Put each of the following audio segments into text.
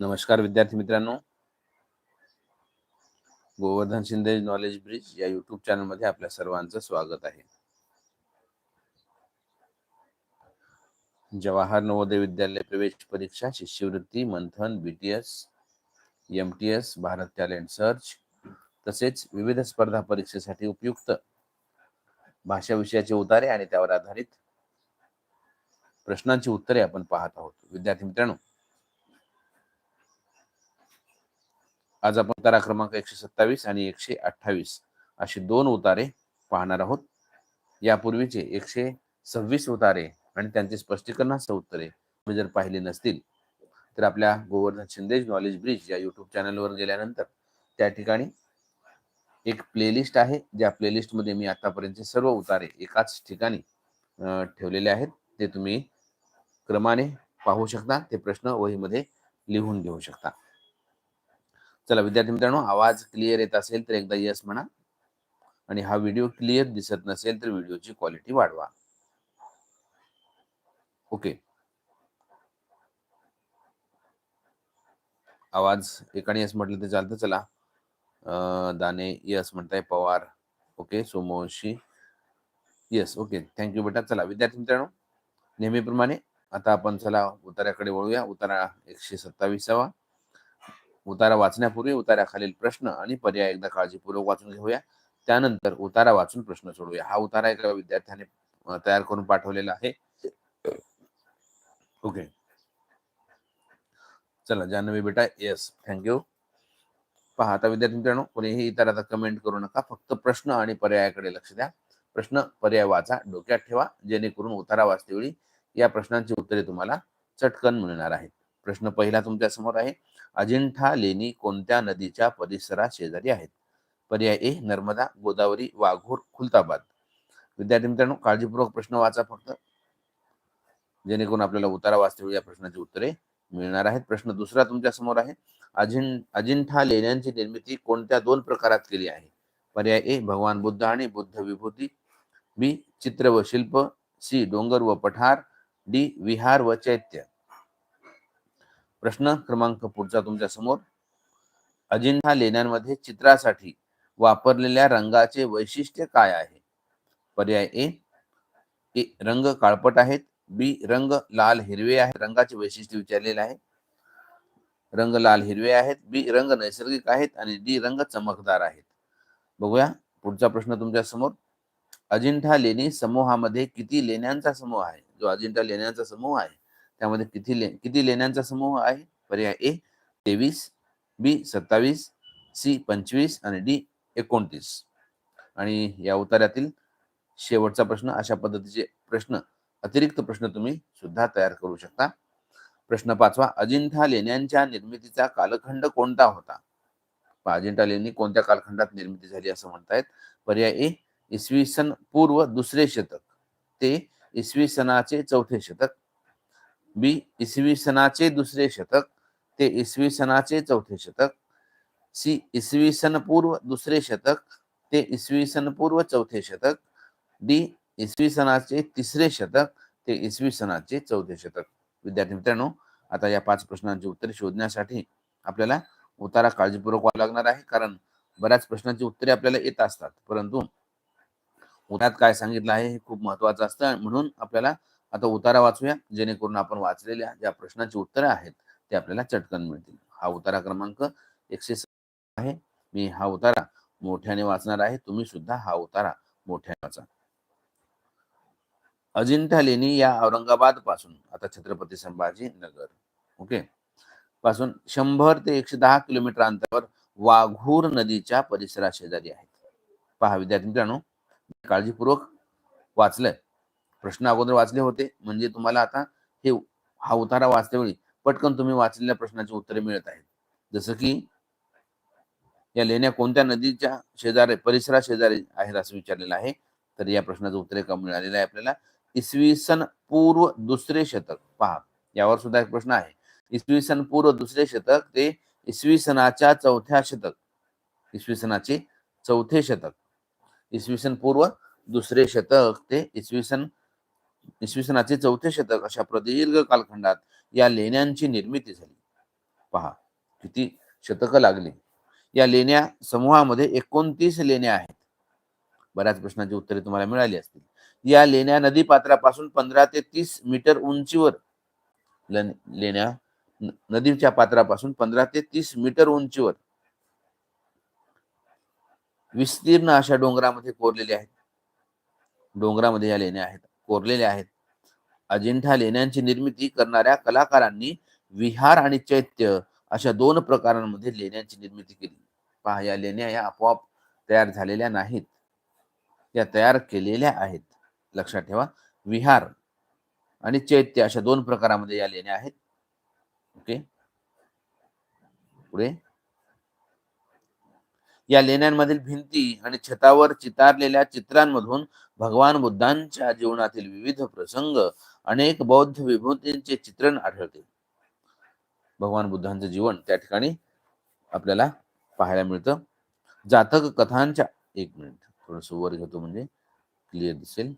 नमस्कार विद्यार्थी मित्रांनो. गोवर्धन शिंदे नॉलेज ब्रिज या युट्यूब चॅनलमध्ये आपल्या सर्वांचं स्वागत आहे. जवाहर नवोदय विद्यालय प्रवेश परीक्षा शिष्यवृत्ती Manthan BTS M T S Bharat talent search तसेच विविध स्पर्धा परीक्षेसाठी उपयुक्त भाषा विषयाचे उतारे आणि त्यावर आधारित प्रश्नांची उत्तरे आपण पाहत आहोत. विद्यार्थी मित्रांनो आज आपण उतारा क्रमांक एकशे सत्तावीस आणि एकशे अठ्ठावीस असे दोन उतारे पाहणार आहोत. यापूर्वीचे एकशे सव्वीस उतारे आणि त्यांचे स्पष्टीकरणासह उत्तरे तुम्ही जर पाहिले नसतील तर आपल्या गोवर्धन शिंदेज नॉलेज ब्रिज या युट्यूब चॅनलवर गेल्यानंतर त्या ठिकाणी एक प्लेलिस्ट आहे. ज्या प्लेलिस्टमध्ये मी आतापर्यंतचे सर्व उतारे एकाच ठिकाणी ठेवलेले आहेत. ते तुम्ही क्रमाने पाहू शकता. ते प्रश्न वहीमध्ये लिहून घेऊ शकता. चला विद्यार्थी मित्रांनो आवाज क्लिअर येत असेल तर एकदा यस म्हणा. आणि हा व्हिडिओ क्लिअर दिसत नसेल तर व्हिडिओची क्वालिटी वाढवा. ओके आवाज एकाने यस म्हटलं तर चालतं. चला. दाने यस म्हणताय Pawar. Okay Somvanshi. Yes okay thank you बेटा. चला विद्यार्थी मित्रांनो नेहमीप्रमाणे आता आपण चला उतार्याकडे वळूया. उतारा एकशे सत्तावीसावा. उतारा वाचण्यापूर्वी उताराखालील प्रश्न आणि पर्याय एकदा काळजीपूर्वक वाचून घेऊया. त्यानंतर उतारा वाचून प्रश्न सोडूया हा उतारा एका विद्यार्थ्याने तयार करून पाठवलेला आहे. ओके. चला जान्हवी बेटा येस थँक्यू पहा आता विद्यार्थी मित्रांनो कोणीही इतर आता कमेंट करू नका. फक्त प्रश्न आणि पर्यायाकडे लक्ष द्या. प्रश्न पर्याय वाचा. डोक्यात ठेवा. जेणेकरून उतारा वाचतेवेळी या प्रश्नांची उत्तरे तुम्हाला चटकन मिळणार आहेत. प्रश्न पहिला तुमच्यासमोर आहे. अजिंठा लेणी कोणत्या नदीच्या परिसरात शेजारी आहेत? पर्याय ए नर्मदा गोदावरी वाघोर खुलताबाद. विद्यार्थी मित्रांनो काळजीपूर्वक प्रश्न वाचा फक्त. जेणेकरून आपल्याला उतारा वाचतेवेळी या प्रश्नाची उत्तरे मिळणार आहेत. प्रश्न दुसरा तुमच्यासमोर आहे. अजिं अजिंठा लेण्यांची निर्मिती कोणत्या दोन प्रकारात केली आहे? पर्याय ए भगवान बुद्ध आणि बुद्ध विभूती. बी चित्र व शिल्प. सी डोंगर व पठार. डी विहार व चैत्य. प्रश्न क्रमांक पुढचा तुमच्यासमोर अजिंठा लेण्यांमध्ये चित्रासाठी वापरलेल्या रंगाचे वैशिष्ट्य काय आहे? पर्याय ए ए रंग काळपट आहेत. बी रंग लाल हिरवे आहे रंगाचे वैशिष्ट्य विचारलेले आहे. रंग लाल हिरवे आहेत. बी रंग नैसर्गिक आहेत. आणि डी रंग चमकदार आहेत. बघूया पुढचा प्रश्न तुमच्यासमोर अजिंठा लेणी समूहामध्ये किती लेण्यांचा समूह आहे? जो अजिंठा लेण्यांचा समूह आहे त्यामध्ये किती ले किती लेण्यांचा समूह आहे? पर्याय ए तेवीस बी सत्तावीस सी पंचवीस आणि डी एकोणतीस. आणि या उतार्यातील शेवटचा प्रश्न अशा पद्धतीचे प्रश्न अतिरिक्त प्रश्न तुम्ही सुद्धा तयार करू शकता. प्रश्न पाचवा अजिंठा लेण्यांच्या निर्मितीचा कालखंड कोणता होता? अजिंठा लेणी कोणत्या कालखंडात निर्मिती झाली असं म्हणतायत? पर्याय ए इसवी सन पूर्व दुसरे शतक. ते इसवी सनाचे चौथे शतक. बी इसवी सनाचे दुसरे शतक ते इसवी सनाचे चौथे शतक सी इसवी सन पूर्व दुसरे शतक ते इसवी सन पूर्व चौथे शतक डी इसवी सनाचे तिसरे शतक ते इसवी सनाचे चौथे शतक. विद्यार्थी मित्रांनो आता या पाच प्रश्नांची उत्तरे शोधण्यासाठी आपल्याला उतारा काळजीपूर्वक व्हावा लागणार आहे कारण बऱ्याच प्रश्नांची उत्तरे आपल्याला येत असतात. परंतु उतारात काय सांगितलं आहे हे खूप महत्वाचं असतं म्हणून आपल्याला आता उतारा वाचूया जेणेकरून आपण वाचलेल्या ज्या प्रश्नाची उत्तरे आहेत ते आपल्याला चटकन मिळतील. हा उतारा क्रमांक एकशे आहे. मी हा उतारा मोठ्याने वाचणार आहे. तुम्ही सुद्धा हा उतारा मोठ्याने वाचा. अजिंठा लेणी या औरंगाबादपासून आता छत्रपती संभाजी नगर ओके? पासून शंभर ते एकशे दहा किलोमीटर अंतरावर वाघूर नदीच्या परिसरा शेजारी आहेत. पहा विद्यार्थी मित्रांनो काळजीपूर्वक वाचलंय. प्रश्न अगोदर वाचले होते. म्हणजे तुम्हाला आता हे हा उतारा वाचल्यावेळी पटकन तुम्ही वाचलेल्या प्रश्नाची उत्तरे मिळत आहेत. जसं की या लेण्या कोणत्या नदीच्या शेजारी परिसरा शेजारी आहेत असं विचारलेलं आहे. तर या प्रश्नाचं उत्तर का मिळालेलं आहे आपल्याला? इसवी सन पूर्व दुसरे शतक. पहा यावर सुद्धा एक प्रश्न आहे. इसवी सन पूर्व दुसरे शतक ते इसवी सनाच्या चौथ्या शतक. इसवी सनाचे चौथे शतक. इसवी सन पूर्व दुसरे शतक ते इसवी सन इसवी सनाचे चौथे शतक अशा प्रदीर्घ कालखंडात या लेण्यांची निर्मिती झाली. पहा किती शतक लागली. या लेण्या समूहामध्ये एकोणतीस लेण्या आहेत. बऱ्याच प्रश्नांची उत्तरे तुम्हाला मिळाली असतील. या लेण्या नदी पात्रापासून पंधरा ते तीस मीटर उंचीवर लेण्या नदीच्या पात्रापासून पंधरा ते तीस मीटर उंचीवर विस्तीर्ण अशा डोंगरामध्ये कोरलेल्या आहेत. डोंगरामध्ये या लेण्या आहेत. कोरलेल्या आहेत. अजिंठा लेण्यांची निर्मिती करणाऱ्या कलाकारांनी विहार आणि चैत्य अशा दोन प्रकारांमध्ये लेण्यांची निर्मिती केली. पहा या लेण्या या आपोआप तयार झालेल्या नाहीत. या तयार केलेल्या आहेत. लक्षात ठेवा विहार आणि चैत्य अशा दोन प्रकारामध्ये या लेण्या आहेत. ओके? पुढे. या लेण्यांमधील भिंती आणि छतावर चितारलेल्या चित्रांमधून भगवान बुद्धांच्या जीवनातील विविध प्रसंग अनेक बौद्ध विभूतींचे चित्रण आढळते. भगवान बुद्धांचं जीवन त्या ठिकाणी आपल्याला पाहायला मिळतं. जातक कथांच्या एक मिनिट थोडस वर घेतो म्हणजे क्लिअर दिसेल.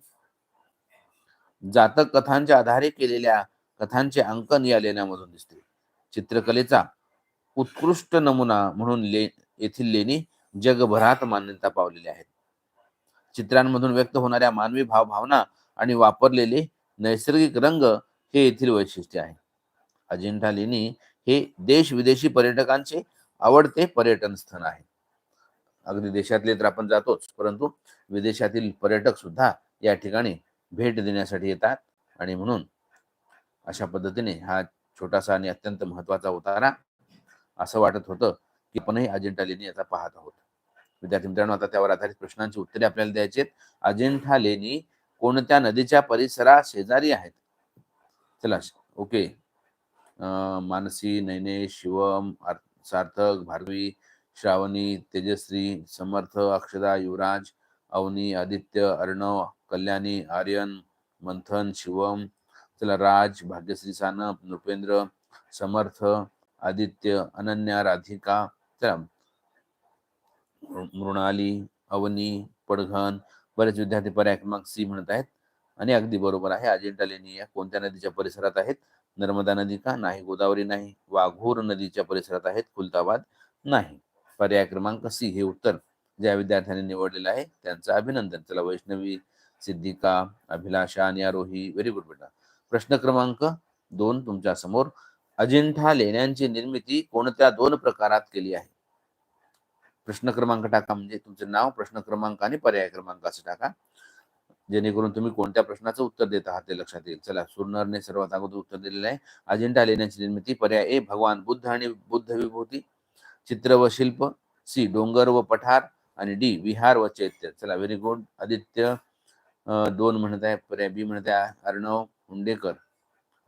जातक कथांच्या आधारे केलेल्या कथांचे अंकन या लेण्यामधून दिसते. चित्रकलेचा उत्कृष्ट नमुना म्हणून ले येथील लेणी जगभरात मान्यता पावलेल्या आहेत. चित्रांमधून व्यक्त होणाऱ्या मानवी भावभावना आणि वापरलेले नैसर्गिक रंग हे येथील वैशिष्ट्य आहे. अजिंठा लेणी हे देश विदेशी पर्यटकांचे आवडते पर्यटन स्थळ आहे. अगदी देशातले तर आपण जातोच परंतु विदेशातील पर्यटक सुद्धा या ठिकाणी भेट देण्यासाठी येतात आणि म्हणून अशा पद्धतीने हा छोटासा आणि अत्यंत महत्त्वाचा उतारा असं वाटत होतं की आपणही अजिंठा लेणी आता पाहत आहोत. विद्यार्थी मित्रांनो आता त्यावर आधारित प्रश्नांची उत्तरे आपल्याला द्यायची आहेत. अजिंठा लेणी कोणत्या नदीच्या परिसरा शेजारी आहेत? चला ओके. मानसी नैने शिवम सार्थक भारवी श्रावणी तेजश्री समर्थ अक्षदा युवराज अवनी आदित्य अर्णव कल्याणी आर्यन मंथन शिवम. चला राज भाग्यश्री सानप नृपेंद्र समर्थ आदित्य अनन्या राधिका. चला मृणाली अवनी पडघन बरेच विद्यार्थी पर्याय क्रमांक सी म्हणत आहेत. आणि अगदी बरोबर आहे अजिंठा लेणी या कोणत्या नदीच्या परिसरात आहेत? नर्मदा नदी का नाही गोदावरी नाही वाघोर नदीच्या परिसरात आहेत खुलताबाद नाही. पर्याय क्रमांक सी हे उत्तर ज्या विद्यार्थ्यांनी निवडलेलं आहे त्यांचं अभिनंदन. चला वैष्णवी सिद्धिका अभिलाषा आणि आरोही व्हेरी गुड बेटा. प्रश्न क्रमांक दोन तुमच्यासमोर अजिंठा लेण्यांची निर्मिती कोणत्या दोन प्रकारात केली आहे? प्रश्न क्रमांक टाका म्हणजे तुमचं नाव प्रश्न क्रमांक आणि पर्याय क्रमांक असं टाका. जेणेकरून तुम्ही कोणत्या प्रश्नाचं उत्तर देत आहात ते लक्षात येईल. चला सुरनरने सर्वात अगोदर उत्तर दिलेलं आहे. अजिंठा लेण्याची निर्मिती पर्याय ए भगवान बुद्ध आणि बुद्ध विभूती चित्र व शिल्प सी डोंगर व पठार आणि डी विहार व चैत्य. चला व्हेरी गुड आदित्य दोन म्हणत आहे पर्याय बी म्हणत आहे Arnav Hundekar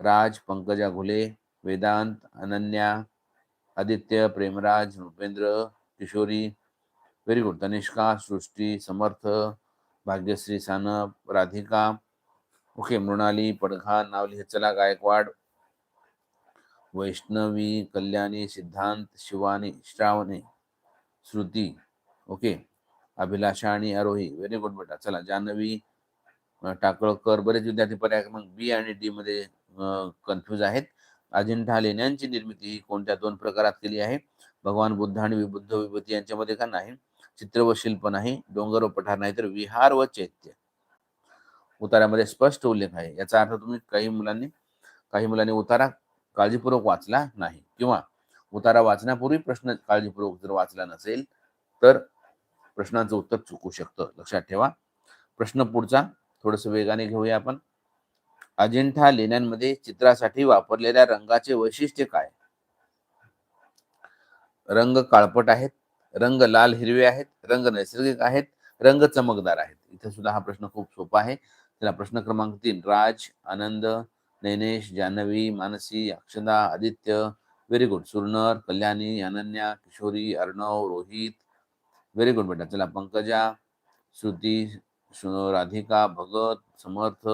Raj Pankaja Ghule Vedant Ananya Aditya Premraj Nripendra Kishori very good Tanishka Srushti Samarth Bhagyashree Sanap Radhika okay Mrunali Padgha नाव लिहित चला गायकवाड वैष्णवी कल्याणी सिद्धांत शिवानी श्रावणी श्रुती ओके अभिलाषा आणि आरोही व्हेरी गुड बेटा चला जान्हवी टाकळकर बरेच विद्यार्थी पर्याय क्रमांक बी आणि डी मध्ये uh, कन्फ्यूज आहेत. अजिंठा लेण्यांची निर्मिती ही कोणत्या दोन प्रकारात केली आहे? भगवान बुद्ध आणि विबुद्ध विभूती यांच्यामध्ये का नाही? चित्र व शिल्प नाही डोंगर व पठार नाही तर विहार व चैत्य. उतारामध्ये स्पष्ट उल्लेख आहे. याचा अर्थ तुम्ही काही मुलांनी काही मुलांनी उतारा काळजीपूर्वक वाचला नाही. किंवा उतारा वाचण्यापूर्वी प्रश्न काळजीपूर्वक जर वाचला नसेल तर प्रश्नाचं उत्तर चुकू शकतं. लक्षात ठेवा. प्रश्न पुढचा थोडस वेगाने घेऊया आपण. अजिंठा लेण्यांमध्ये चित्रासाठी वापरलेल्या रंगाचे वैशिष्ट्य काय? रंग काळपट आहेत रंग लाल हिरवे आहेत रंग नैसर्गिक आहेत रंग चमकदार आहेत. इथे सुद्धा हा प्रश्न खूप सोपा आहे. त्याला प्रश्न क्रमांक तीन Raj Anand Nainesh Janhavi Mansi Akshada Aditya very good. Suranar Kalyani Ananya Kishori Arnav Rohit very good बेटा. चला पंकजा श्रुती राधिका भगत समर्थ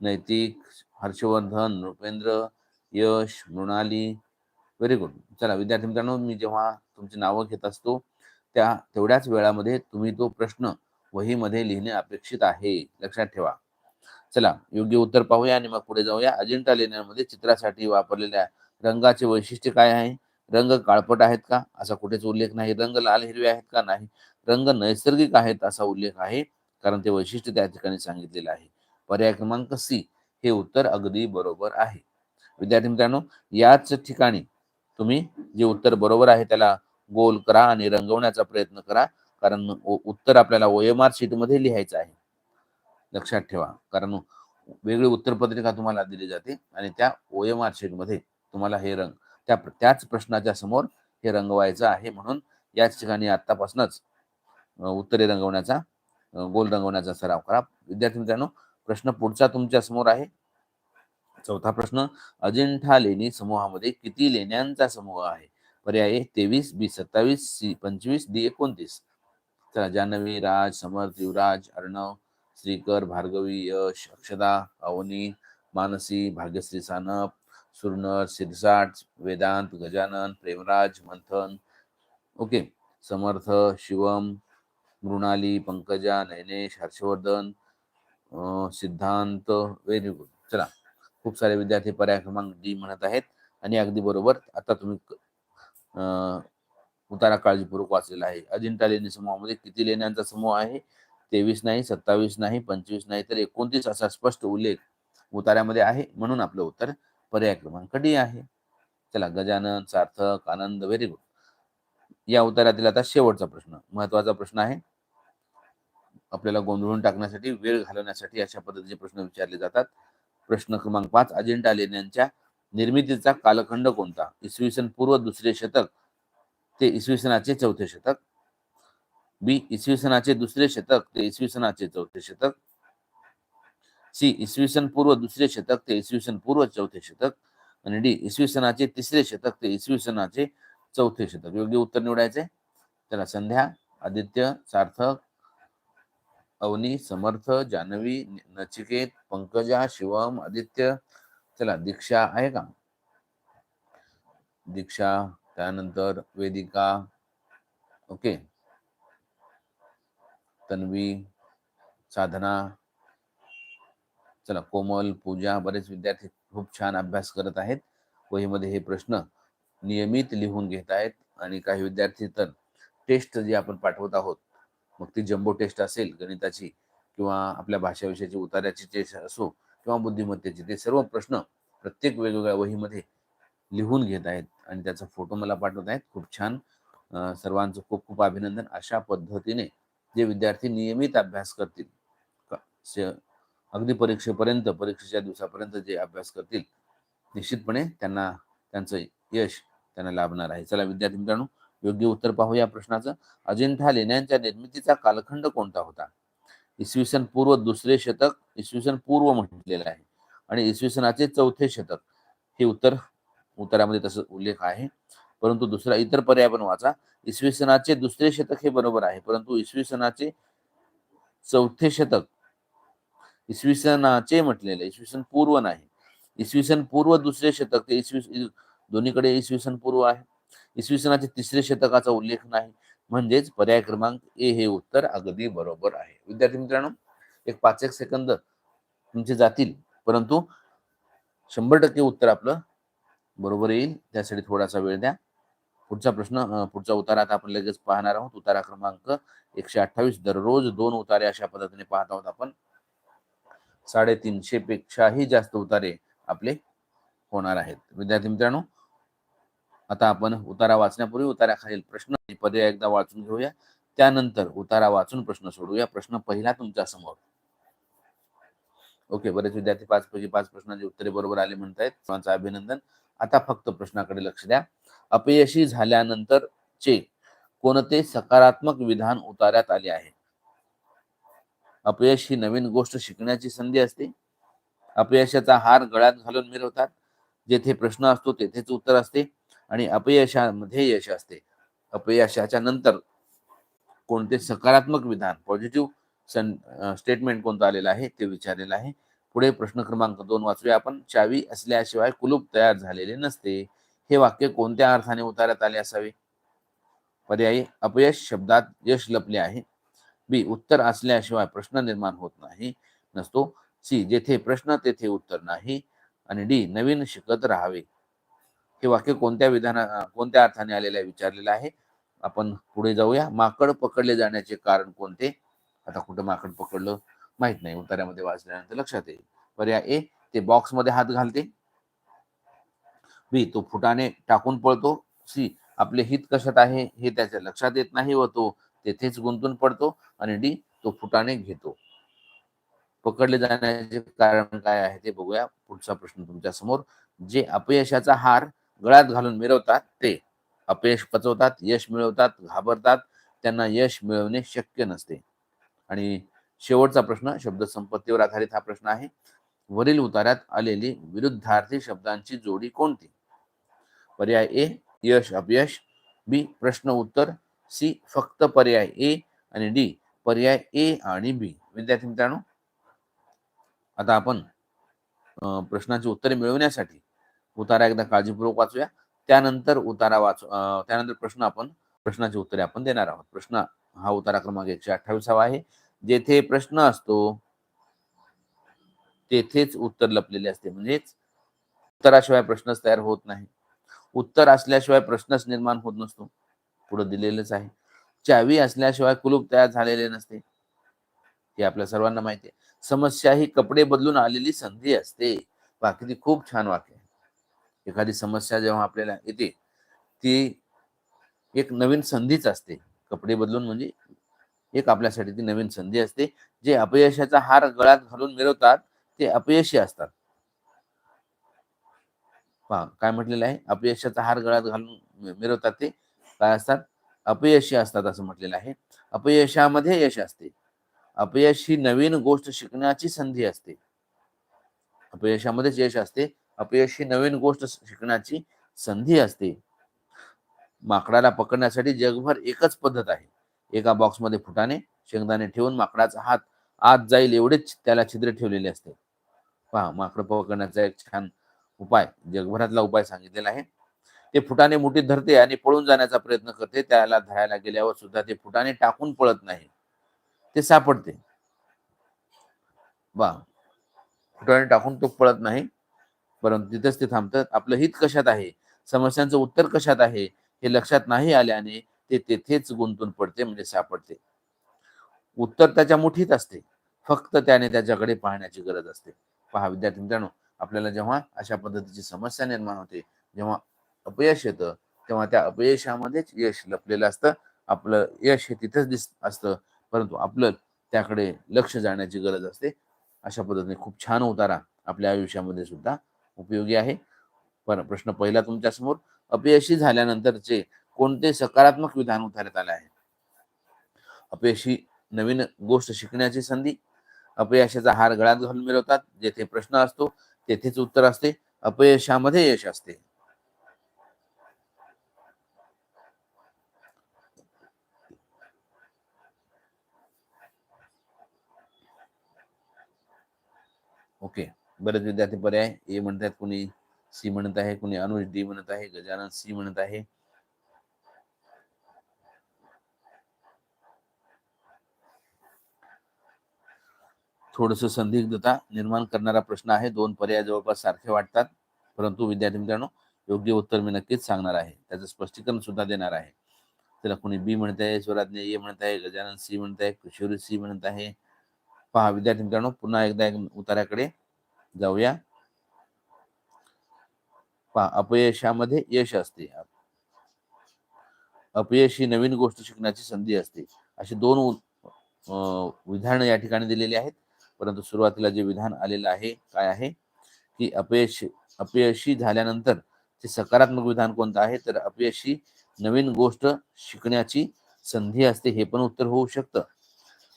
नैतिक हर्षवर्धन नृपेंद्र यश मृणाली व्हेरी गुड चला विद्यार्थी मित्रांनो मी जेव्हा तुमची नावं घेत असतो त्या तेवढ्याच वेळामध्ये तुम्ही तो प्रश्न वहीमध्ये लिहिणे अपेक्षित आहे. लक्षात ठेवा. चला योग्य उत्तर पाहूया आणि मग पुढे जाऊया. अजिंठा लेण्यांमध्ये चित्रासाठी वापरलेल्या रंगाचे वैशिष्ट्य काय आहे? रंग काळपट आहेत का? असा कुठेच उल्लेख नाही. रंग लाल हिरवे आहेत का? नाही. रंग नैसर्गिक आहेत असा उल्लेख आहे कारण ते वैशिष्ट्य त्या ठिकाणी सांगितलेलं आहे. पर्याय क्रमांक सी हे उत्तर अगदी बरोबर आहे. विद्यार्थी मित्रांनो याच ठिकाणी तुम्ही जे उत्तर बरोबर आहे त्याला गोल करा आणि रंगवण्याचा प्रयत्न करा. कारण उत्तर आपल्याला ओएमआर शीटमध्ये लिहायचं आहे. लक्षात ठेवा. कारण वेगळी उत्तरपत्रिका तुम्हाला दिली जाते आणि त्या ओएमआर शीटमध्ये तुम्हाला हे रंग त्या त्याच प्रश्नाच्या समोर हे रंगवायचं आहे म्हणून याच ठिकाणी आतापासूनच उत्तरे रंगवण्याचा गोल रंगवण्याचा सराव करा. विद्यार्थी मित्रांनो प्रश्न पुढचा तुमच्यासमोर आहे. चौथा प्रश्न अजिंठा लेणी समूहामध्ये किती लेण्यांचा समूह आहे? पर्याय तेवीस बी सत्तावीस सी पंचवीस डी एकोणतीस. चला जान्हवी राज समर्थ युवराज Arnav Shrikar Bhargavi Yash Akshada Avani Mansi Bhagyashree Sanap Suranar Sirsat Vedant Gajanan Premraj Manthan. Okay. Samarth Shivam Mrunali Pankaja Nayanesh Harshvardhan Siddhant very good. चला. खूप सारे विद्यार्थी पर्याय क्रमांक डी म्हणत आहेत. आणि अगदी बरोबर आता तुम्ही उतारा काळजीपूर्वक वाचलेला आहे. अजिंठा लेणी समूहामध्ये किती लेण्यांचा समूह आहे? तेवीस नाही सत्तावीस नाही पंचवीस नाही तर एकोणतीस असा स्पष्ट उल्लेख उतार्यामध्ये आहे म्हणून आपलं उत्तर पर्याय क्रमांक डी आहे. चला गजानन सार्थक आनंद व्हेरी गुड. या उतारातील आता शेवटचा प्रश्न महत्त्वाचा प्रश्न आहे. आपल्याला गोंधळून टाकण्यासाठी वेळ घालवण्यासाठी अशा पद्धतीचे प्रश्न विचारले जातात. प्रश्न क्रमांक पाच अजिंठा लेण्यांच्या निर्मितीचा कालखंड कोणता? इसवी सन पूर्व दुसरे शतक ते इसवी सनाचे चौथे शतक? बी इसवी सनाचे दुसरे शतक ते इसवी सनाचे चौथे शतक? सी इसवी सन पूर्व दुसरे शतक ते इसवी सन पूर्व चौथे शतक? आणि डी इसवी सनाचे तिसरे शतक ते इसवी सनाचे चौथे शतक? योग्य उत्तर निवडायचे? त्याला संध्या आदित्य सार्थक अवनी समर्थ जान्हवी नचिकेत पंकजा शिवम आदित्य. चला दीक्षा आहे का? दीक्षा त्यानंतर वेदिका. ओके. तन्वी साधना. चला कोमल पूजा बरेच विद्यार्थी खूप छान अभ्यास करत आहेत. वहीमध्ये हे प्रश्न नियमित लिहून घेत आहेत. आणि काही विद्यार्थी तर टेस्ट जी आपण पाठवत आहोत मग ती जम्बो टेस्ट असेल गणिताची किंवा आपल्या भाषाविषयाची उतार्याची टेस्ट असो किंवा बुद्धिमत्तेची ते सर्व प्रश्न प्रत्येक वेगवेगळ्या वहीमध्ये लिहून घेत आहेत आणि त्याचा फोटो मला पाठवत आहेत. खूप छान. सर्वांचं खूप खूप अभिनंदन. अशा पद्धतीने जे विद्यार्थी नियमित अभ्यास करतील अगदी परीक्षेपर्यंत परीक्षेच्या दिवसापर्यंत जे अभ्यास करतील निश्चितपणे त्यांना त्यांचं यश त्यांना लाभणार आहे. चला विद्यार्थी मित्रांनो योग्य उत्तर पाहू या प्रश्नाचं. अजिंठा लेण्यांच्या निर्मितीचा कालखंड कोणता होता? इसवी सन पूर्व दुसरे शतक इसवी सन पूर्व म्हटलेलं आहे. आणि इसवी सनाचे चौथे शतक. हे उत्तर उत्तरामध्ये तसं उल्लेख आहे. परंतु दुसरा इतर पर्याय पण वाचा. इसवी सनाचे दुसरे शतक हे बरोबर आहे. परंतु इसवी सनाचे चौथे शतक इसवी सनाचे म्हटलेले इसवी सन पूर्व नाही. इसवी सन पूर्व दुसरे शतक ते इसवी दोन्हीकडे इसवी सन पूर्व आहे. इसवी सनाचे तिसऱ्या शतकाचा उल्लेख नाही. म्हणजेच पर्याय क्रमांक ए हे उत्तर अगदी बरोबर आहे. विद्यार्थी मित्रांनो एक पाच एक सेकंद तुमचे जातील. परंतु शंभर टक्के उत्तर आपलं बरोबर येईल. त्यासाठी थोडासा वेळ द्या. पुढचा प्रश्न पुढचा उतारा आता आपण लगेच पाहणार आहोत. उतारा क्रमांक एकशे अठ्ठावीस. दररोज दोन उतारे अशा पद्धतीने पाहत आहोत आपण. साडेतीनशे पेक्षाही जास्त उतारे आपले होणार आहेत. विद्यार्थी मित्रांनो आता आपण उतारा वाचण्यापूर्वी उताराखालील प्रश्न आणि पर्याय एकदा वाचून घेऊया. त्यानंतर उतारा वाचून प्रश्न सोडूया. प्रश्न पहिला तुमच्यासमोर. ओके बरेच विद्यार्थी पाच पैकी पाच प्रश्नांची उत्तरे बरोबर आले म्हणतायत. सर्वांचं अभिनंदन. आता फक्त प्रश्नाकडे लक्ष द्या. अपयशी झाल्यानंतरचे कोणते सकारात्मक विधान उतार्यात आले आहे? अपयश ही नवीन गोष्ट शिकण्याची संधी असते. अपयशाचा हार गळ्यात घालून मिरवतात. जेथे प्रश्न असतो तेथेच उत्तर असते. आणि अपयशामध्ये यश असते. अपयशाच्या नंतर कोणते सकारात्मक विधान पॉझिटिव्ह स्टेटमेंट कोणतं आलेलं आहे ते विचारलेलं आहे. पुढे प्रश्न क्रमांक दोन वाचूया आपण. चावी असल्याशिवाय कुलूप तयार झालेले नसते. हे वाक्य कोणत्या अर्थाने उतारण्यात आले असावे? पर्यायी अपयश शब्दात यश लपले आहे. बी उत्तर असल्याशिवाय प्रश्न निर्माण होत नाही नसतो. सी जेथे प्रश्न तेथे उत्तर नाही. आणि डी नवीन शिकत राहावे. हे वाक्य कोणत्या विधाना कोणत्या अर्थाने आलेलं आहे विचारलेलं आहे? आपण पुढे जाऊया. माकड पकडले जाण्याचे कारण कोणते? आता कुठं माकड पकडलं? माहीत नाही. उत्तरामध्ये वाचल्यानंतर लक्षात येईल. पर्याय ए ते बॉक्समध्ये हात घालते. बी तो फुटाने टाकून पळतो. सी आपले हित कशात आहे? हे त्याच्या लक्षात येत नाही व तो तेथेच गुंतून पडतो. आणि डी तो फुटाने घेतो. पकडले जाण्याचे कारण काय आहे ते बघूया. पुढचा प्रश्न तुमच्यासमोर जे अपयशाचा हार गळ्यात घालून मिरवतात ते. अपयश पचवतात यश मिळवतात घाबरतात. त्यांना यश मिळवणे शक्य नसते. आणि शेवटचा प्रश्न शब्दसंपत्तीवर आधारित हा प्रश्न आहे. वरील उतार्यात आलेली विरुद्धार्थी शब्दांची जोडी कोणती? पर्याय ए यश अपयश. बी प्रश्न उत्तर. सी फक्त पर्याय ए आणि डी पर्याय ए आणि बी. विद्यार्थी मित्रांनो आता आपण प्रश्नाची उत्तरे मिळवण्यासाठी उतारा एकदा काळजीपूर्वक वाचूया. त्यानंतर उतारा वाच त्यानंतर प्रश्न आपण प्रश्नाची उत्तरे आपण देणार आहोत. प्रश्न हा उतारा क्रमांक एकशे अठ्ठावीसावा आहे. जेथे प्रश्न असतो तेथेच उत्तर लपलेले असते. म्हणजेच उत्तराशिवाय प्रश्नच तयार होत नाही. उत्तर असल्याशिवाय प्रश्नच निर्माण होत नसतो. पुढे दिलेलंच आहे. चावी असल्याशिवाय कुलूप तयार झालेले नसते. हे आपल्या सर्वांना माहिती आहे. समस्या ही कपडे बदलून आलेली संधी असते. बाकी ती खूप छान वाक्य आहे. एखादी समस्या जेव्हा आपल्याला येते ती एक नवीन संधीच असते. कपडे बदलून म्हणजे एक आपल्यासाठी ती नवीन संधी असते. जे अपयशाचा हार गळ्यात घालून मिरवतात ते अपयशी असतात. पहा काय म्हटलेलं आहे? अपयशाचा हार गळ्यात घालून मिरवतात ते. काय असतात? अपयशी असतात असं म्हटलेलं आहे. अपयशामध्ये यश असते. अपयश ही नवीन गोष्ट शिकण्याची संधी असते. अपयशामध्येच यश असते. अपयश ही नवीन गोष्ट शिकण्याची संधी असते. माकडाला पकडण्यासाठी जगभर एकच पद्धत आहे. एका बॉक्समध्ये फुटाने शेंगदाणे ठेवून माकडाचा हात आत जाईल एवढेच त्याला छिद्र ठेवलेले असते. पहा माकड पकडण्याचा एक छान उपाय जगभरातला उपाय सांगितलेला आहे. ते फुटाने मुठीत धरते आणि पळून जाण्याचा प्रयत्न करते. त्याला धरायला गेल्यावर सुद्धा ते फुटाने टाकून पळत नाही. ते सापडते. बा फुटाने टाकून तो पळत नाही. परंतु तिथेच ते थांबतात. आपलं हित कशात आहे? समस्यांचं उत्तर कशात आहे? हे लक्षात नाही आल्याने ते तेथेच गुंतून पडते म्हणजे सापडते. उत्तर त्याच्या मुठीत असते. फक्त त्याने त्याच्याकडे पाहण्याची गरज असते. पहा विद्यार्थी मित्रांनो आपल्याला जेव्हा अशा पद्धतीची समस्या निर्माण होते जेव्हा अपयश येतं तेव्हा त्या अपयशामध्येच यश लपलेलं असतं. आपलं यश हे तिथंच दिस असतं. परंतु आपलं त्याकडे लक्ष जाण्याची गरज असते. अशा पद्धतीने खूप छान उतारा आपल्या आयुष्यामध्ये सुद्धा उपयोगी आहे. पण प्रश्न पहिला तुमच्यासमोर अपयशी झाल्यानंतरचे कोणते सकारात्मक विधान उतारण्यात आले आहे? अपयशी नवीन गोष्ट शिकण्याची संधी अपयशाचा हार गळ्यात घालून मिळवतात जेथे प्रश्न असतो तेथेच उत्तर असते अपयशामध्ये यश असते. ओके. बरेच विद्यार्थी पर्याय ए म्हणतात कुणी सी म्हणत आहे कुणी अनुज डी म्हणत आहे गजानन सी म्हणत आहे. थोडस संदिग्धता निर्माण करणारा प्रश्न आहे. दोन पर्याय जवळपास सारखे वाटतात. परंतु विद्यार्थी मित्रांनो योग्य उत्तर मी नक्कीच सांगणार आहे. त्याचं स्पष्टीकरण सुद्धा देणार आहे. त्याला कोणी बी म्हणत आहे स्वराज्ञ ए म्हणत आहे गजानन सी म्हणत आहे किशोरी सी म्हणत आहे. पहा विद्यार्थी मित्रांनो पुन्हा एकदा एक उताराकडे जाऊया. पहा अपयशामध्ये यश असते. अपयश ही नवीन गोष्ट शिकण्याची संधी असते. अशी दोन विधान या ठिकाणी दिलेली आहेत. परंतु सुरुवातीला जे विधान आलेलं आहे काय आहे? की अपयश अपयशी झाल्यानंतर ते सकारात्मक विधान कोणतं आहे? तर अपयशी नवीन गोष्ट शिकण्याची संधी असते हे पण उत्तर होऊ शकतं.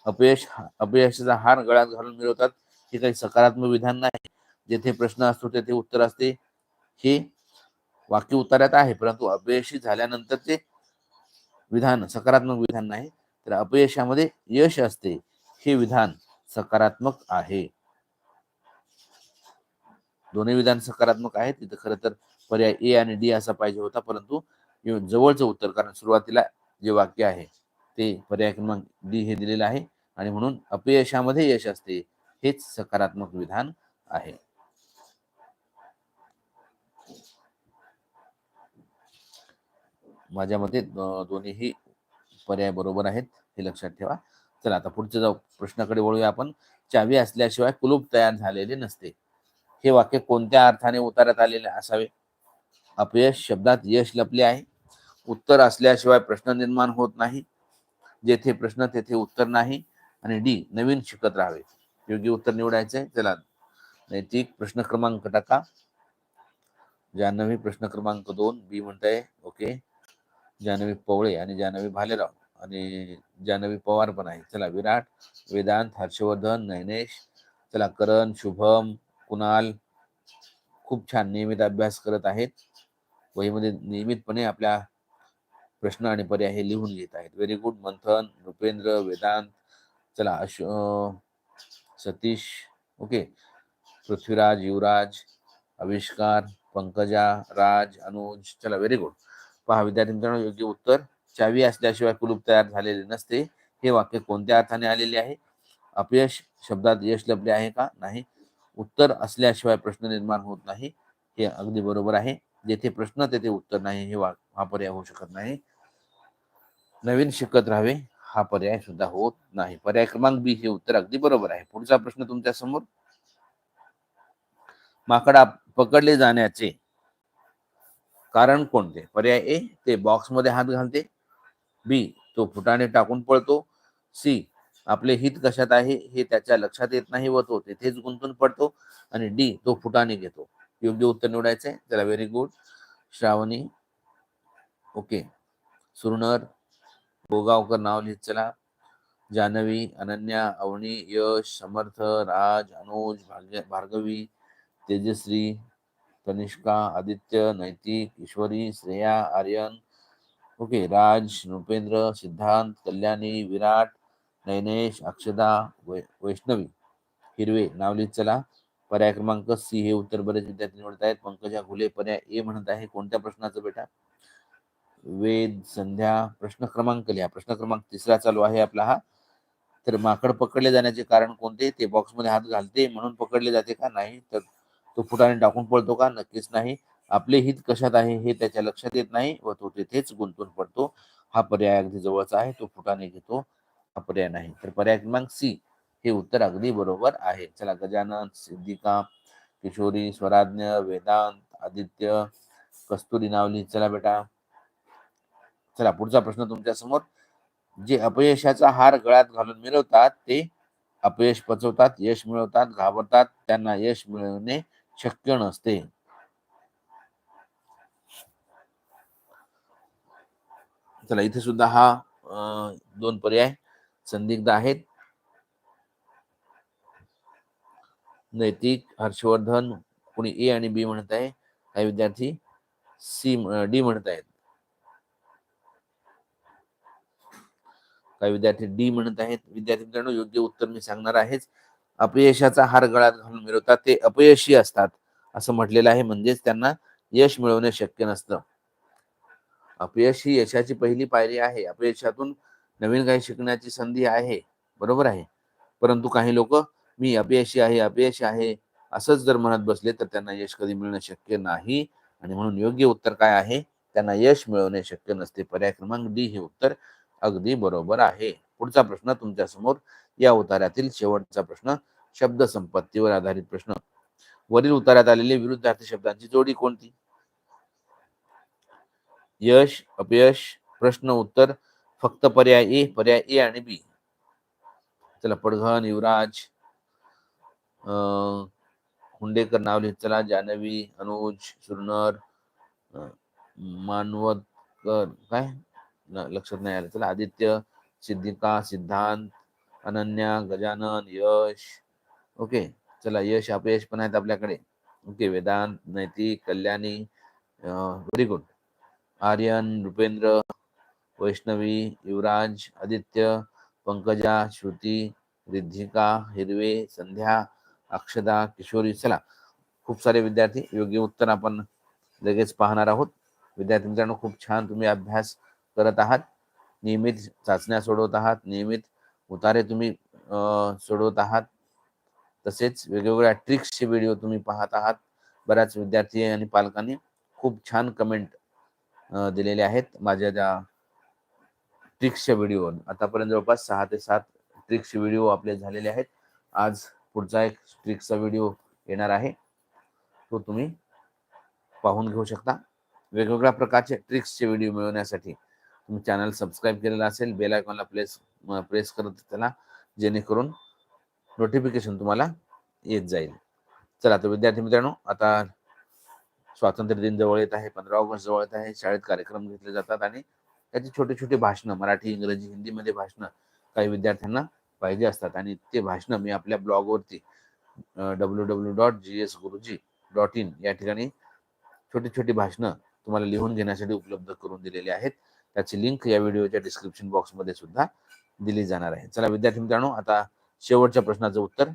अपयश अपयशाचा हार गळ्यात घालून मिळवतात. हे काही सकारात्मक विधान नाही. जेथे प्रश्न असतो तेथे उत्तर असते. हे वाक्य उत्तरात आहे परंतु अपयशी झाल्यानंतर ते विधान सकारात्मक विधान नाही. तर अपयशामध्ये यश असते. हे विधान सकारात्मक आहे. दोन्ही विधान सकारात्मक आहेत. तिथं खरं तर पर्याय ए आणि डी असा पाहिजे होता परंतु जवळचं उत्तर कारण सुरुवातीला जे वाक्य आहे ते पर्याय क्रमांक डी हे दिलेलं आहे. आणि म्हणून अपयशामध्ये यश असते. हेच सकारात्मक विधान आहे. माझ्या मते दोन्हीही पर्याय बरोबर आहेत हे लक्षात ठेवा. चला आता पुढच्या जाऊ प्रश्नाकडे वळूया आपण. चावी असल्याशिवाय कुलूप तयार झालेले नसते. हे वाक्य कोणत्या अर्थाने उतारत आलेले असावे? अपयश शब्दात यश लपले आहे. उत्तर असल्याशिवाय प्रश्न निर्माण होत नाही. जेथे प्रश्न तेथे उत्तर नाही. आणि डी नवीन शिकत राहावे. योग्य उत्तर निवडायचे चला. नैतिक प्रश्न क्रमांक टाका. जान्हवी प्रश्न क्रमांक दोन बी म्हणताय ओके. जान्हवी पवळे आणि जान्हवी भालेराव आणि जान्हवी पवार पण आहे चला विराट वेदांत हर्षवर्धन नयनेश. चला करण शुभम कुणाल. खूप छान नियमित अभ्यास करत आहेत. वहीमध्ये नियमितपणे आपल्या प्रश्न आणि पर्याय हे लिहून घेत आहेत. Very good Manthan Rupendra Vedant. चला अशो सतीश ओके. पृथ्वीराज युवराज आविष्कार पंकजा राज अनुज चला व्हेरी गुड पहा विद्यार्थी मित्रांनो योग्य उत्तर. चावी असल्याशिवाय कुलूप तयार झालेले नसते. हे वाक्य कोणत्या अर्थाने आलेले आहे? अपयश शब्दात यश लपले आहे का? नाही. उत्तर असल्याशिवाय प्रश्न निर्माण होत नाही. हे अगदी बरोबर आहे. जेथे प्रश्न तेथे उत्तर नाही. हे वा- हा पर्याय होऊ शकत नाही. नवीन शिकत राहावे. हा पर्याय सुद्धा होत नाही. पर्याय क्रमांक बी हे उत्तर अगदी बरोबर आहे. पुढचा प्रश्न तुमच्यासमोर. माकडा पकडले जाण्याचे कारण कोणते? पर्याय ए ते बॉक्समध्ये हात घालते. बी तो फुटाने टाकून पळतो. सी आपले हित कशात आहे हे त्याच्या लक्षात येत नाही व तो तेथेच गुंतून पडतो. आणि डी तो फुटाने घेतो. योग्य उत्तर निवडायचंय. चला very good Shravani. Okay. Suranar. Gogavkar नाव लिहित चला. जान्हवी अनन्या अवनी यश समर्थ राज अनुज भाग्य भार्गवी तेजश्री तनिष्का आदित्य नैतिक ईश्वरी श्रेया आर्यन ओके राज नृपेंद्र सिद्धांत कल्याणी विराट नैनेश अक्षदा वै वैष्णवी हिरवे नाव लिहित चला. पर्याय क्रमांक सी हे उत्तर बरेच विद्यार्थी निवडत आहेत पंकजा घुले पर्याय ए म्हणत आहे. कोणत्या प्रश्नाचं बेटा? वेद संध्या प्रश्न क्रमांक लिहा. प्रश्न क्रमांक तिसरा चालू आहे आपला हा. तर माकड पकडले जाण्याचे कारण कोणते? ते बॉक्समध्ये हात घालते. म्हणून पकडले जाते का? नाही. तर तो फुटाने टाकून पडतो का? नक्कीच नाही. आपले हित कशात आहे हे त्याच्या लक्षात येत नाही व तो तिथेच गुंतून पडतो. हा पर्याय अगदी जवळचा आहे. तो फुटाने घेतो. हा पर्याय नाही. तर पर्याय क्रमांक सी. हे उत्तर अगदी बरोबर आहे. चला गजानन सिद्धिका किशोरी स्वराज्ञ वेदांत आदित्य कस्तुरी नावली. चला बेटा. चला पुढचा प्रश्न तुमच्यासमोर. जे अपयशाचा हार गळ्यात घालून मिळवतात ते अपयश पचवतात यश मिळवतात घाबरतात त्यांना यश मिळवणे शक्य नसते. चला इथे सुद्धा हा दोन पर्याय संदिग्ध आहेत. नैतिक हर्षवर्धन कोणी ए आणि बी म्हणत आहे. काही विद्यार्थी सी डी म्हणत आहेत. काही विद्यार्थी डी म्हणत आहेत. विद्यार्थी मित्रांनो योग्य उत्तर मी सांगणार आहेच. अपयशाचा हार गळ्यात घालून मिळवतात ते अपयशी असतात. असं म्हटलेलं आहे. म्हणजेच त्यांना यश मिळवणे शक्य नसतं. अपयश ही यशाची पहिली पायरी आहे. अपयशातून नवीन काही शिकण्याची संधी आहे. बरोबर आहे. परंतु काही लोक मी अपयशी आहे अपयश आहे. असंच जर म्हणत बसले तर त्यांना यश कधी मिळणं शक्य नाही. आणि म्हणून योग्य उत्तर काय आहे? त्यांना यश मिळवणे शक्य नसते. पर्याय क्रमांक डी हे उत्तर अगदी बरोबर आहे. पुढचा प्रश्न तुमच्यासमोर या उतार्यातील शेवटचा प्रश्न शब्द संपत्तीवर आधारित प्रश्न. वरील उतार्यात आलेले विरुद्धार्थी शब्दांची जोडी कोणती? यश अपयश प्रश्न उत्तर फक्त पर्याय ए पर्याय ए आणि बी. चला पडघन युवराज अं, हुंडेकर नाव लिहित चला जानवी अनुज सुरनर मानवतकर काय? लक्षात नाही आलं. चला आदित्य सिद्धिका सिद्धांत अनन्या गजानन यश. ओके चला यश अपयश पण आहेत आपल्याकडे. Okay Vedant Naitik Kalyani very good Aryan Rupendra Vaishnavi Yuvraj Aditya Pankaja Shruti Riddhika Hirve Sandhya Akshada Kishori. चला खूप सारे विद्यार्थी योग्य उत्तर आपण लगेच पाहणार आहोत. विद्यार्थी मित्रांनो खूप छान तुम्ही अभ्यास करत आहात. नियमित चाचण्या सोडवत आहात. नियमित उतारे तुम्ही सोडवत आहात. तसेच वेगवेगळ्या ट्रिक्सचे व्हिडिओ तुम्ही पाहत आहात. बऱ्याच विद्यार्थी आणि पालकांनी खूप छान कमेंट दिलेले आहेत. माझ्या ज्या ट्रिक्सच्या व्हिडिओ आतापर्यंत जवळपास सहा ते सात ट्रिक्सचे व्हिडिओ आपले झालेले आहेत. आज पुढचा एक ट्रिक्सचा व्हिडिओ येणार आहे. तो तुम्ही पाहून घेऊ शकता. वेगवेगळ्या प्रकारचे ट्रिक्सचे व्हिडिओ मिळवण्यासाठी. तुम्ही चॅनल सबस्क्राईब केलेला असेल बेल आयकॉनला प्रेस प्रेस करत त्याला जेणेकरून नोटिफिकेशन तुम्हाला येत जाईल. चला तर विद्यार्थी मित्रांनो आता स्वातंत्र्य दिन जवळ येत आहे पंधरा ऑगस्ट जवळ येत आहे शाळेत कार्यक्रम घेतले जातात आणि त्याची छोटे छोटे भाषणं मराठी इंग्रजी हिंदीमध्ये भाषणं काही विद्यार्थ्यांना पाहिजे असतात. आणि ते भाषणं मी आपल्या ब्लॉगवरती W W dot G S guruji dot in या ठिकाणी छोटी छोटी भाषणं तुम्हाला लिहून घेण्यासाठी उपलब्ध करून दिलेली आहेत. त्याची लिंक या व्हिडिओच्या डिस्क्रिप्शन बॉक्समध्ये सुद्धा दिली जाणार आहे. चला विद्यार्थी मित्रांनो आता शेवटच्या प्रश्नाचं उत्तर.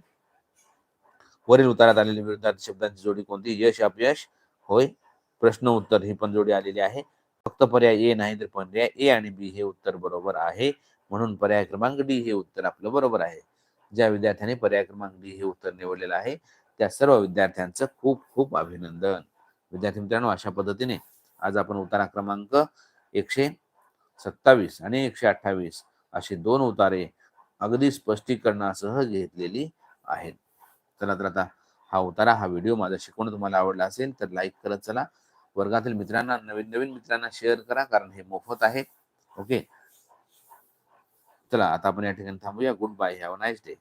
वरील उतारात आलेली विरुद्धार्थी शब्दांची जोडी कोणती? यश अपयश? होय. प्रश्न उत्तर ही पण जोडी आलेली आहे. फक्त पर्याय ए नाही तर पर्याय ए आणि बी हे उत्तर बरोबर आहे. म्हणून पर्याय क्रमांक डी हे उत्तर आपलं बरोबर आहे. ज्या विद्यार्थ्यांनी पर्याय क्रमांक डी हे उत्तर निवडलेलं आहे त्या सर्व विद्यार्थ्यांचं खूप खूप अभिनंदन. विद्यार्थी मित्रांनो अशा पद्धतीने आज आपण उतारा क्रमांक एकशे सत्तावीस आणि एकशे अठ्ठावीस अशी दोन उतारे अगदी स्पष्टीकरणासह घेतलेली आहेत. चला तर आता हा उतारा हा व्हिडिओ माझा शिकवणं तुम्हाला आवडला असेल तर लाईक करत चला. वर्गातील मित्रांना नवीन नवीन मित्रांना शेअर करा कारण हे मोफत आहे. ओके चला आता आपण या ठिकाणी थांबूया. Good bye have nice day